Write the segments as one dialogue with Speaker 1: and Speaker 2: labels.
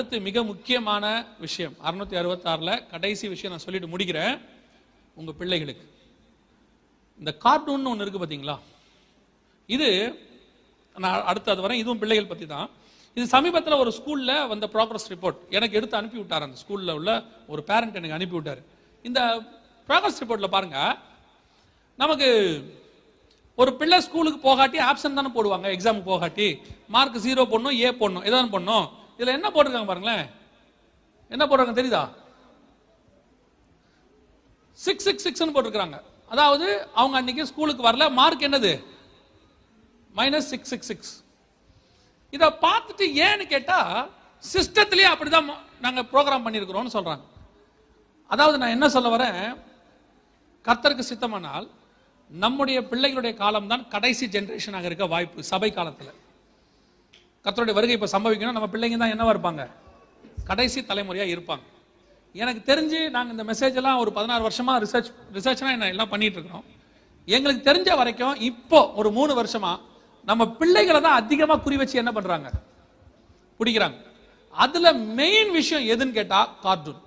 Speaker 1: அடுத்து மிக முக்கியமான விஷயம். அறுநூத்தி அறுபத்தாறுல கடைசி விஷயம் நான் சொல்லிட்டு முடிக்கிறேன். உங்க பிள்ளைகளுக்கு. இந்த கார்ட்டூன் ஒன்று இருக்கு பாத்தீங்களா? இது நான் அடுத்து அது வரேன். இதுவும் பிள்ளைகள் பத்தி தான். இது சமீபத்தில் ஒரு ஸ்கூல்ல வந்த ப்ராக்ரஸ் ரிப்போர்ட் எனக்கு எடுத்து அனுப்பி விட்டார் அந்த ஸ்கூல்ல உள்ள ஒரு பேரண்ட் எனக்கு அனுப்பி விட்டார். இந்த ப்ராக்ரஸ் ரிப்போர்ட்ல பாருங்க. நமக்கு ஒரு பிள்ளை ஸ்கூலுக்கு போகாட்டி ஆப்ஷன் தானே போடுவாங்க. எக்ஸாமுக்கு போகாட்டி. மார்க் ஜீரோ போடணும் ஏ போடணும். ஏதாவது பண்ணும் இதுல என்ன போட்டிருக்காங்க பாருங்களேன்? என்ன போடுறாங்க தெரியுதா? சிக்ஸ் சிக்ஸ் சிக்ஸ்னு போட்டிருக்காங்க அதாவது அவங்க அன்னைக்கு ஸ்கூலுக்கு வரல. மார்க் என்னது? மைனஸ் சிக்ஸ் சிக்ஸ் சிக்ஸ் இதை பார்த்துட்டு ஏன்னு கேட்டா சிஸ்டத்திலேயே அப்படிதான் நாங்கள் ப்ரோக்ராம் பண்ணியிருக்கிறோம்னு சொல்றாங்க. அதாவது நான் என்ன சொல்ல வரேன்? கர்த்தருக்கு சித்தமானால் நம்முடைய பிள்ளைகளுடைய காலம் தான் கடைசி ஜென்ரேஷனாக இருக்க வாய்ப்பு சபை காலத்தில். கத்தருடைய வருகை இப்போ சம்பவிக்கணும் நம்ம பிள்ளைங்க தான் என்னவா இருப்பாங்க? கடைசி தலைமுறையா இருப்பாங்க. எனக்கு தெரிஞ்சு நாங்கள் இந்த மெசேஜ் எல்லாம் ஒரு பதினாறு வருஷமா ரிசர்ச் ரிசர்ச்னா என்ன எல்லாம் பண்ணிட்டு இருக்கிறோம். எங்களுக்கு தெரிஞ்ச வரைக்கும் இப்போ ஒரு மூணு வருஷமா நம்ம பிள்ளைகளை தான் அதிகமா குறி வச்சு என்ன பண்றாங்க? பிடிக்கிறாங்க. அதுல மெயின் விஷயம் எதுன்னு கேட்டா கார்ட்டூன்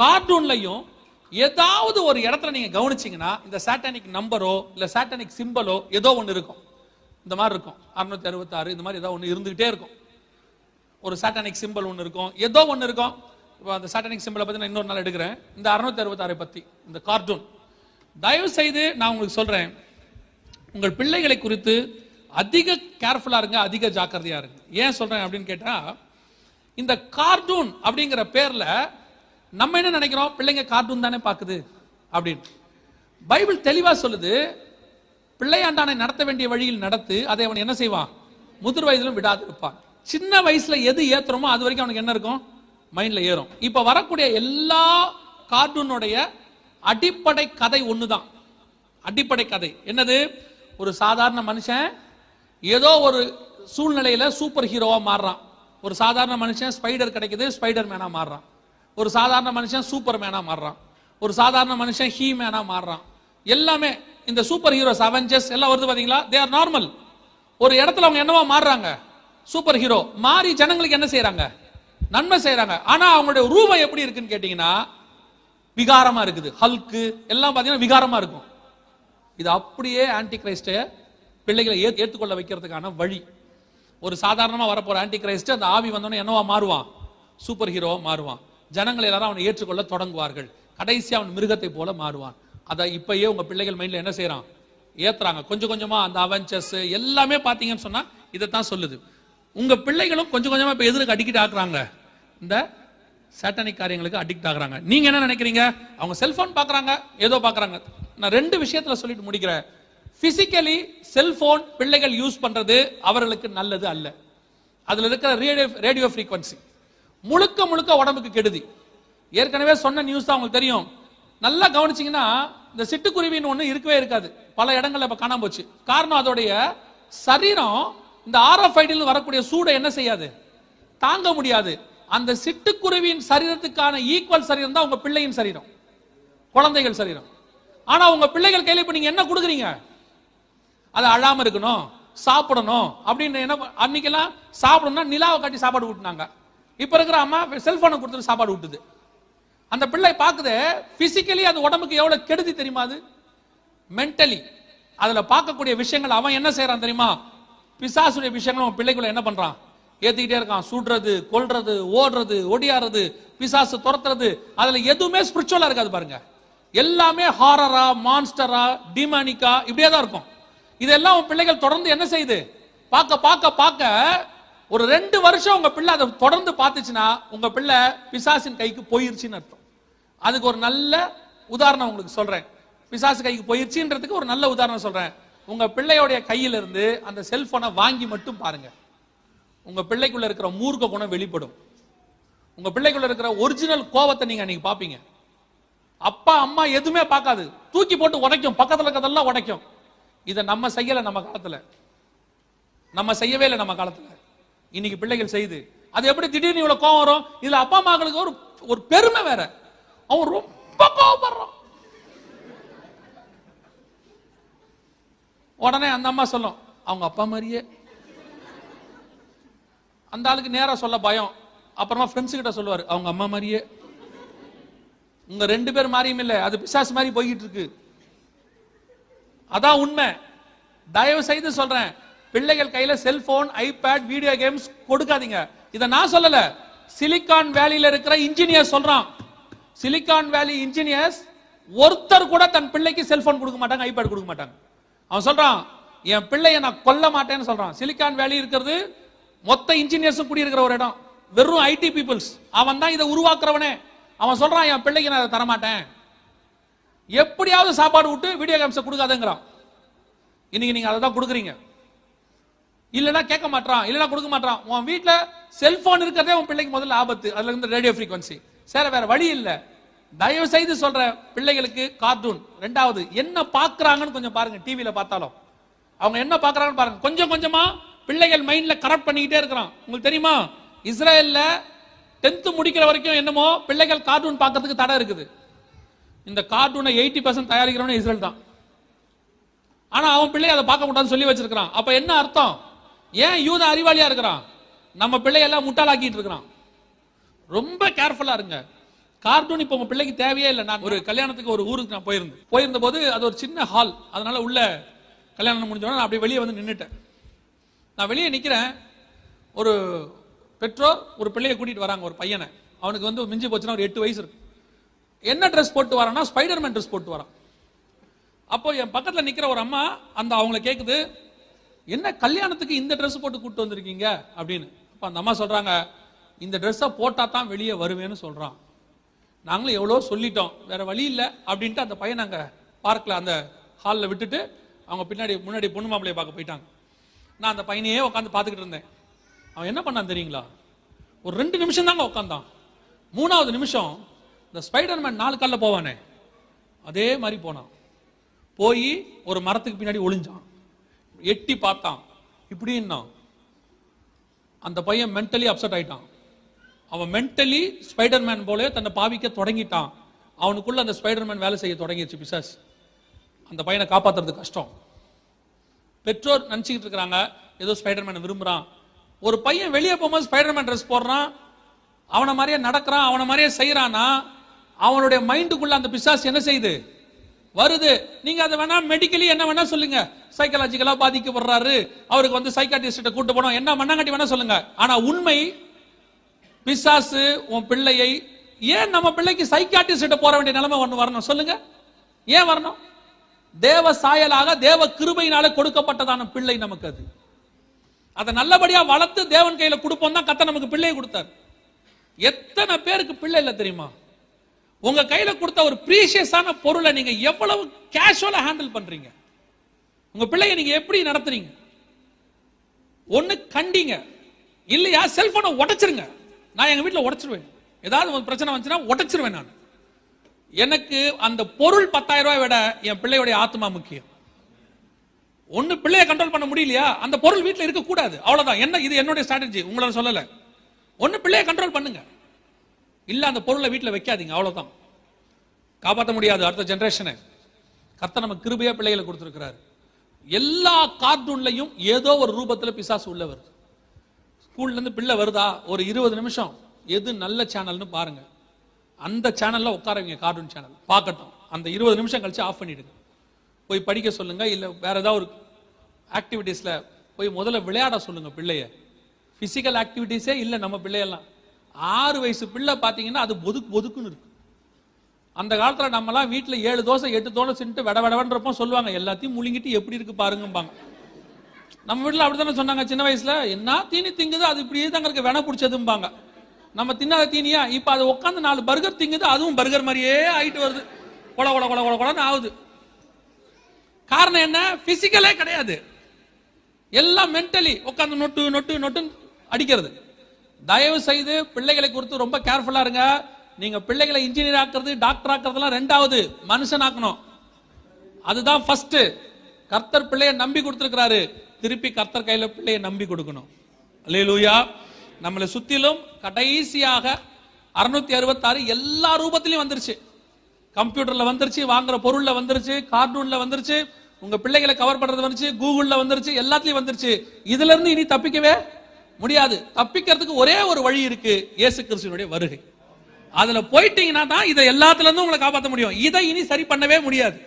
Speaker 1: கார்ட்டூன்லையும் ஏதாவது ஒரு இடத்துல நீங்க கவனிச்சீங்கன்னா இந்த சாட்டானிக் நம்பரோ இல்ல சாட்டானிக் சிம்பலோ ஏதோ ஒன்று இருக்கும். இந்த மாதிரி இருக்கும். அறுநூத்தி அறுபத்தாறு இந்த மாதிரி ஏதோ ஒன்று இருந்துகிட்டே இருக்கும். ஒரு சாட்டானிக் சிம்பல் ஒன்று இருக்கும். ஏதோ ஒன்று இருக்கும். இப்போ அந்த சாட்டானிக் சிம்பிளை பற்றி நான் இன்னொரு நாள் எடுக்கிறேன். இந்த அறுநூத்தி அறுபத்தாறை பற்றி இந்த கார்ட்டூன் தயவு செய்து நான் உங்களுக்கு சொல்கிறேன் உங்கள் பிள்ளைகளை குறித்து அதிக கேர்ஃபுல்லாக இருங்க அதிக ஜாக்கிரதையாக இருங்க. ஏன் சொல்கிறேன் அப்படின்னு கேட்டால் இந்த கார்ட்டூன் அப்படிங்கிற பேரில் நம்ம என்ன நினைக்கிறோம்? பிள்ளைங்க கார்ட்டூன் தானே பார்க்குது அப்படின்னு. பைபிள் தெளிவாக சொல்லுது பிள்ளையாண்டானை நடத்த வேண்டிய வழியில் நடத்து அதை அவன் என்ன செய்வான்? முதிர் வயதிலும் விடாது இருப்பான் சின்ன வயசுல எது ஏத்துறோமோ அது வரைக்கும் அவனுக்கு என்ன இருக்கும்? மைண்ட்ல ஏறும். இப்ப வரக்கூடிய எல்லா கார்ட்டூனுடைய அடிப்படை கதை ஒண்ணுதான். அடிப்படை கதை. என்னது? ஒரு சாதாரண மனுஷன் ஏதோ ஒரு சூழ்நிலையில சூப்பர் ஹீரோவா மாறுறான். ஒரு சாதாரண மனுஷன் ஸ்பைடர் கிடைக்குது ஸ்பைடர் மேனா மாறுறான். ஒரு சாதாரண மனுஷன் சூப்பர் மேனா மாறுறான். ஒரு சாதாரண மனுஷன் ஹீ மேனா மாறுறான். எல்லாமே இந்த சூப்பர் ஹீரோஸ் அவெஞ்சர்ஸ் எல்லாம் வருது பாத்தீங்களா? தே ஆர் நார்மல் ஒரு இடத்துல அவங்க என்னவா மாறுறாங்க? சூப்பர் ஹீரோ மாறி ஜனங்களுக்கு என்ன செய்யறாங்க நன்மை செய்யறாங்க ஆனா அவங்களுடைய ரூபம் எப்படி இருக்குன்னு கேட்டீங்கன்னா விகாரமா இருக்குது. ஹல்க்கு எல்லாம் பாத்தீங்கன்னா விகாரமா இருக்கும். இது அப்படியே ஆன்டி கிரைஸ்ட பிள்ளைகளை ஏத்- ஏற்றுக்கொள்ள வைக்கிறதுக்கான வழி. ஒரு சாதாரணமா வரப்போற ஆன்டி கிரைஸ்ட் அந்த ஆவி வந்தோடனே என்னவா மாறுவான்? சூப்பர் ஹீரோவா மாறுவான். ஜனங்கள் எல்லாரும் அவனை ஏற்றுக்கொள்ள தொடங்குவார்கள். கடைசி அவன் மிருகத்தை போல மாறுவான். அதை இப்பயே உங்க பிள்ளைகள் மைண்ட்ல என்ன செய்கிறான் ஏத்துறாங்க. கொஞ்சம் கொஞ்சமா அந்த அவெஞ்சர்ஸ் எல்லாமே பாத்தீங்கன்னு சொன்னா இதைத்தான் சொல்லுது. உங்க பிள்ளைகளும் கொஞ்சம் கொஞ்சமா இப்ப எதிர்க்கு அடிக்கிட்டு ஆகுறாங்க இந்த சாட்டானிக் காரியங்களுக்கு அடிக்ட் ஆகுறாங்க. நீங்க என்ன நினைக்கிறீங்க? அவங்க செல்போன் பாக்குறாங்க ஏதோ பாக்குறாங்க. நான் ரெண்டு விஷயத்துல சொல்லிட்டு முடிக்கிறேன். பிசிக்கலி செல்போன் பிள்ளைகள் யூஸ் பண்றது அவர்களுக்கு நல்லது அல்ல. அதுல இருக்கிற ரேடியோ ரேடியோ ஃப்ரீக்வன்சி முழுக்க முழுக்க உடம்புக்கு கெடுதி. ஏற்கனவே சொன்ன நியூஸ் தான் உங்களுக்கு தெரியும். நல்லா கவனிச்சிங்கன்னா இந்த சிட்டுக்குருவின்னு ஒன்று இருக்கவே இருக்காது. பல இடங்கள்ல இப்போ காணாம போச்சு. காரணம் அதோடைய சரீரம் இந்த ஆர்எஃப்ஐடியில் வரக்கூடிய சூடை என்ன செய்யாது? தாங்க முடியாது. அந்த சிட்டுக்குருவியின் சரீரத்துக்கான ஈக்குவல் சரீரம் தான் உங்க பிள்ளையின் சரீரம். குழந்தைகள் சரீரம். ஆனா உங்க பிள்ளைகள் கையில இப்ப நீங்க என்ன கொடுக்குறீங்க? அது அழாம இருக்கணும் சாப்பிடணும் அப்படின்னு என்ன அன்னைக்கெல்லாம் சாப்பிடணும்னா நிலாவை காட்டி சாப்பாடு ஊட்டினாங்க. இப்ப இருக்கிற அம்மா செல்போனை கொடுத்துட்டு சாப்பாடு ஊட்டுது. அந்த பிள்ளை பார்க்குது பிசிக்கலி அது உடம்புக்கு எவ்வளவு கெடுதி தெரியுமா அது? மென்டலி அதுல பார்க்கக்கூடிய விஷயங்கள் அவன் என்ன செய்யறான் தெரியுமா? பிசாசுடைய விஷயங்கள் அவன் பிள்ளைக்குள்ள என்ன பண்றான்? ஏத்திக்கிட்டே இருக்கான். சுடுறது கொல்றது ஓடுறது ஒடியாடுறது பிசாசு துரத்துறது. அதுல எதுவுமே ஸ்பிரிச்சுவலா இருக்காது பாருங்க. எல்லாமே ஹாரரா மான்ஸ்டரா டிமானிக்கா இப்படியே தான் இருக்கும். இதெல்லாம் உன் பிள்ளைகள் தொடர்ந்து என்ன செய்யுது? பார்க்க பார்க்க பார்க்க ஒரு ரெண்டு வருஷம் உங்க பிள்ளை அதை தொடர்ந்து பார்த்துச்சுன்னா உங்க பிள்ளை பிசாசின் கைக்கு போயிருச்சுன்னு அர்த்தம். அதுக்கு ஒரு நல்ல உதாரணம் உங்களுக்கு சொல்றேன். பிசாசு கைக்கு போயிருச்சுன்றதுக்கு ஒரு நல்ல உதாரணம் சொல்றேன். உங்க பிள்ளையோடைய கையில இருந்து அந்த செல்போனை வாங்கி மட்டும் பாருங்க. உங்க பிள்ளைக்குள்ள இருக்கிற மூர்க்க குணம் வெளிப்படும். உங்க பிள்ளைக்குள்ள இருக்கிற ஒரிஜினல் கோவத்தை நீங்க அன்னைக்கு பாப்பீங்க அப்பா அம்மா எதுவுமே பார்க்காது. தூக்கி போட்டு உடைக்கும். பக்கத்துல இருக்கிறதெல்லாம் உடைக்கும். இதை நம்ம செய்யல நம்ம காலத்துல. நம்ம செய்யவே இல்லை நம்ம காலத்துல. இன்னைக்கு பிள்ளைகள் செய்து. அது எப்படி திடீர்னு இவ்வளவு கோவம் வரும்? இதுல அப்பா அம்மாக்களுக்கு ஒரு ஒரு பெருமை வேற. அவன் ரொம்ப கோவப்படுறான் உடனே அந்த அம்மா சொல்லும் அவங்க அப்பா மாதிரியே. அந்த ஆளுக்கு நேரா சொல்ல பயம். அப்புறமா ஃப்ரெண்ட்ஸ் கிட்ட சொல்லுவாரு அவங்க அம்மா மாதிரியே. உங்க ரெண்டு பேர் மாதிரியும் இல்லை அது பிசாசு மாதிரி போய்கிட்டு இருக்கு. அதான் உண்மை. தயவு செய்து சொல்றேன். பிள்ளைகள் கையில செல்போன் ஐபேட் வீடியோ கேம்ஸ் கொடுக்காதீங்க. இதை நான் சொல்லல. சிலிகான் வேலியில இருக்கிற இன்ஜினியர் சொல்றான். சிலிகான் வேலி இன்ஜினியர்ஸ் ஒருத்தர் கூட தன் பிள்ளைக்கு செல்போன் கொடுக்க மாட்டாங்க ஐபேட் கொடுக்க மாட்டாங்க. அவன் சொல்றான் என் பிள்ளைய நான் கொல்ல மாட்டேன்னு சொல்றான். சிலிகான் வேலி இருக்கிறது மொத்த இன்ஜினியர்ஸும் குடியிருக்கிற ஒரு இடம். வெறும் ஐடி பீப்புள்ஸ் அவன் தான் இதை உருவாக்குறவனே. அவன் சொல்றான் என் பிள்ளைக்கு நான் அதை தரமாட்டேன். எப்படியாவது சாப்பாடு விட்டு வீடியோ கேம்ஸை கொடுக்காதுங்கிறான். இன்னைக்கு நீங்க அதை தான் கொடுக்குறீங்க. இல்லைன்னா கேட்க மாட்டான் இல்லைன்னா கொடுக்க மாட்டான் உன் வீட்டில் செல்போன் இருக்கிறதே உன் பிள்ளைக்கு முதல்ல ஆபத்து. அதுல இருந்து ரேடியோ ஃப்ரீக்வன்சி சார் வேற வழி இல்லை. தயவு செய்து சொல்ற பிள்ளைகளுக்கு கார்ட்டூன் ரெண்டாவது என்ன பாக்குறாங்கன்னு கொஞ்சம் பாருங்க டிவியில பார்த்தாலும். அவங்க என்ன பாக்குறாங்கன்னு பாருங்க. கொஞ்சம் கொஞ்சமா பிள்ளைகள் மைண்ட்ல கரெக்ட் பண்ணிக்கிட்டே இருக்கிறான். உங்களுக்கு தெரியுமா? இஸ்ரேல்ல டென்த்து முடிக்கிற வரைக்கும் என்னமோ பிள்ளைகள் கார்ட்டூன் பார்க்கறதுக்கு தடை இருக்குது. இந்த கார்ட்டூனை எயிட்டி பர்சன்ட் தயாரிக்கிறவனே இஸ்ரேல் தான். ஆனா அவன் பிள்ளை அதை பார்க்க கூடாதுன்னு சொல்லி வச்சிருக்கான் அப்ப என்ன அர்த்தம்? ஏன் யூத அறிவாளியா இருக்கிறான்? நம்ம பிள்ளையெல்லாம் முட்டாளாக்கிட்டு இருக்கிறான். ரொம்ப கேர்ஃபுல்லா இருங்க. கார்ட்டூன் இப்போ உங்க பிள்ளைக்கு தேவையே இல்லை. நான் ஒரு கல்யாணத்துக்கு ஒரு ஊருக்கு நான் போயிருந்தேன். போயிருந்த போது அது ஒரு சின்ன ஹால் அதனால உள்ள கல்யாணம் முடிஞ்சோடனே நான் அப்படியே வெளியே வந்து நின்றுட்டேன் நான் வெளியே நிற்கிறேன் ஒரு பெற்றோர் ஒரு பிள்ளையை கூட்டிட்டு வராங்க ஒரு பையனை. அவனுக்கு வந்து மிஞ்சி போச்சுன்னா ஒரு எட்டு வயசு இருக்கு. என்ன ட்ரெஸ் போட்டு வரான்னா ஸ்பைடர்மேன் ட்ரெஸ் போட்டு வரான். அப்போ என் பக்கத்தில் நிற்கிற ஒரு அம்மா அந்த அவங்கள கேட்குது என்ன கல்யாணத்துக்கு இந்த ட்ரெஸ் போட்டு கூட்டு வந்திருக்கீங்க? அப்படின்னு. அப்போ அந்த அம்மா சொல்கிறாங்க இந்த ட்ரெஸ்ஸை போட்டால் தான் வெளியே வருவேன்னு சொல்கிறான் நாங்களும் எவ்வளோ சொல்லிட்டோம். வேற வழி இல்லை அப்படின்ட்டு அந்த பையன் அங்கே பார்க்கில் அந்த ஹாலில் விட்டுட்டு அவங்க பின்னாடி முன்னாடி பொண்ணு மாப்பிளைய பார்க்க போயிட்டாங்க. நான் அந்த பையனையே உட்காந்து பார்த்துக்கிட்டு இருந்தேன். அவன் என்ன பண்ணான் தெரியுங்களா? ஒரு ரெண்டு நிமிஷம் தாங்க உட்காந்தான் மூணாவது நிமிஷம் இந்த ஸ்பைடர்மேன் நாலு காலில் போவானே. அதே மாதிரி போனான். போய் ஒரு மரத்துக்கு பின்னாடி ஒளிஞ்சான். எட்டி பார்த்தான். இப்படின்னான் அந்த பையன் மென்டலி அப்செட் ஆயிட்டான். அவன் மென்டலி ஸ்பைடர்மேன் போல தன்னை பாவிக்க தொடங்கிட்டான். அவனுக்குள்ள அந்த ஸ்பைடர்மேன் வேலை செய்ய தொடங்கிடுச்சு பிசாஸ் அந்த பையனை காப்பாத்துறது கஷ்டம். பெற்றோர் நினச்சிக்கிட்டு இருக்கிறாங்க ஏதோ ஸ்பைடர்மேன் விரும்புகிறான் ஒரு பையன் வெளியே போகும்போது ஸ்பைடர்மேன் ட்ரெஸ் போடுறான். அவனை மாதிரியே நடக்கிறான் அவனை மாதிரியே செய்கிறான்னா அவனுடைய மைண்டுக்குள்ள அந்த பிசாஸ் என்ன செய்யுது? வருது. நீங்க அதை வேணா மெடிக்கலி என்ன வேணா சொல்லுங்க. சைக்காலஜிக்கலா பாதிக்கப்படுறாரு. அவருக்கு வந்து சைக்காட்டிஸ்ட கூட்டு போனோம். என்ன மண்ணாங்கட்டி வேணா சொல்லுங்க. ஆனா உண்மை பிசாசு உன் பிள்ளையை ஏன் நம்ம பிள்ளைக்கு சைக்காட்டிஸ்ட போற வேண்டிய நிலைமை ஒண்ணு வரணும்? சொல்லுங்க. ஏன் வரணும்? தேவ சாயலாக தேவ கிருபையினால கொடுக்கப்பட்டதான பிள்ளை நமக்கு அது. அதை நல்லபடியா வளர்த்து தேவன் கையில கொடுப்போம் தான் கத்த நமக்கு பிள்ளையை கொடுத்தார். எத்தனை பேருக்கு பிள்ளை இல்லை தெரியுமா? உங்க கையில கொடுத்த ஒரு ப்ரீஷியஸான பொருளை நீங்க எவ்வளவு கேஷுவலா ஹேண்டில் பண்றீங்க? உங்க பிள்ளைய நீங்க எப்படி நடத்துறீங்க? ஒண்ணு கண்டிங்க. இல்லையா? செல்போனை உடைச்சிருங்க. நான் எங்க வீட்டில் உடைச்சிருவேன். ஏதாவது ஒரு பிரச்சனை வந்துச்சுன்னா உடைச்சிருவேன் நான். எனக்கு அந்த பொருள் பத்தாயிரம் ரூபாய் விட என் பிள்ளையுடைய ஆத்மா முக்கியம். ஒன்னு பிள்ளைய கண்ட்ரோல் பண்ண முடியலையா? அந்த பொருள் வீட்டில் இருக்க கூடாது அவ்வளவுதான். என்ன? இது என்னுடைய ஸ்ட்ராட்டஜி உங்களை சொல்லல. ஒன்னு பிள்ளைய கண்ட்ரோல் பண்ணுங்க. இல்லை அந்த பொருளை வீட்டில் வைக்காதீங்க அவ்வளோதான் காப்பாற்ற முடியாது அடுத்த ஜென்ரேஷனை கர்த்தர் நம்ம கிருபையா பிள்ளைகளை கொடுத்துருக்கிறாரு. எல்லா கார்ட்டூன்லையும் ஏதோ ஒரு ரூபத்தில் பிசாசு உள்ள வருது. ஸ்கூல்லேருந்து பிள்ளை வருதா? ஒரு இருபது நிமிஷம். எது நல்ல சேனல்னு பாருங்க. அந்த சேனலில் உட்காரவங்க கார்ட்டூன் சேனல் பார்க்கட்டும். அந்த இருபது நிமிஷம் கழிச்சு ஆஃப் பண்ணிடுங்க. போய் படிக்க சொல்லுங்க இல்லை வேற ஏதாவது ஒரு ஆக்டிவிட்டீஸில் போய் முதல்ல விளையாட சொல்லுங்க பிள்ளைய. பிசிக்கல் ஆக்டிவிட்டீஸே இல்லை நம்ம பிள்ளையெல்லாம். ஆறு வயசு பிள்ளை பார்த்தீங்கன்னா அது பொதுக்கு ஒதுக்குன்னு இருக்கு. அந்த காலத்தில் நம்மலாம் வீட்டில் ஏழு தோசை எட்டு தோசை சின்ட்டு விட விடவன்றப்போ சொல்லுவாங்க எல்லாத்தையும் முழுங்கிட்டு எப்படி இருக்கு பாருங்கம்பாங்க. நம்ம வீட்டுல அப்படித்தானே சொன்னாங்க சின்ன வயசுல என்ன தீனி திங்குது? அது இப்படியே தாங்க இருக்கு வென பிடிச்சதும்பாங்க. நம்ம தின்னாத தீனியா? இப்ப அது உட்காந்து நாலு பர்கர் திங்குது அதுவும் பர்கர் மாதிரியே ஆயிட்டு வருது. கொல கொல கொல கொல கொலன்னு ஆகுது. காரணம் என்ன? பிசிக்கலே கிடையாது. எல்லாம் மென்டலி உட்காந்து நொட்டு நொட்டு நொட்டு அடிக்கிறது. தயவு செய்து பிள்ளைகளை குறித்து ரொம்ப கேர்ஃபுல்லா இருங்க. நீங்க பிள்ளைகளை இன்ஜினியர் ஆக்குறது டாக்டர் ஆக்குறதுலாம் ரெண்டாவது மனுஷன் ஆக்கணும் அதுதான் ஃபர்ஸ்ட் கர்த்தர் பிள்ளைய நம்பி கொடுத்துருக்கிறாரு. திருப்பி கர்த்தர் கையில பிள்ளைய நம்பி கொடுக்கணும். அல்லேலூயா நம்மளை சுத்திலும் கடைசியாக அறுநூத்தி அறுபத்தாறு எல்லா ரூபத்திலையும் வந்துருச்சு. கம்ப்யூட்டர்ல வந்துருச்சு வாங்குற பொருள்ல வந்துருச்சு கார்ட்டூன்ல வந்துருச்சு உங்க பிள்ளைகளை கவர் பண்றது வந்துருச்சு கூகுள்ல வந்துருச்சு எல்லாத்துலயும் வந்துருச்சு. இதுல இருந்து இனி தப்பிக்கவே முடியாது. தப்பிக்கிறதுக்கு ஒரே ஒரு வழி இருக்கு இயேசு கிறிஸ்துவனுடைய வருகை. அதுல போயிட்டீங்கன்னா தான் இதை எல்லாத்துல இருந்தும் உங்களை காப்பாற்ற முடியும். இதை இனி சரி பண்ணவே முடியாது.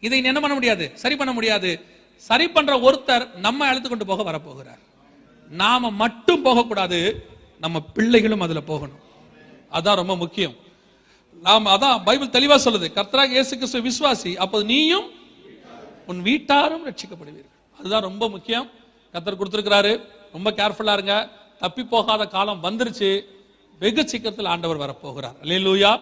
Speaker 1: இதை இனி என்ன பண்ண முடியாது? சரி பண்ண முடியாது. சரி பண்ற ஒருத்தர் நம்ம அழைத்து கொண்டு போக வரப்போகிறார். நாம மட்டும் போகக்கூடாது நம்ம பிள்ளைகளும் அதுல போகணும். அதான் ரொம்ப முக்கியம். நாம் அதான் பைபிள் தெளிவா சொல்லுது கர்த்தராக இயேசு கிறிஸ்து விசுவாசி அப்போது நீயும் உன் வீட்டாரும் ரட்சிக்கப்படுவீர்கள். அதுதான் ரொம்ப முக்கியம். கர்த்தர் கொடுத்திருக்கிறாரு. ரொம்ப கேர்ஃபுல்லா இருங்க. தப்பி போகாத காலம் வந்துருச்சு. வெகு சீக்கிரத்தில் ஆண்டவர் வரப்போகிறார். அல்லேலூயா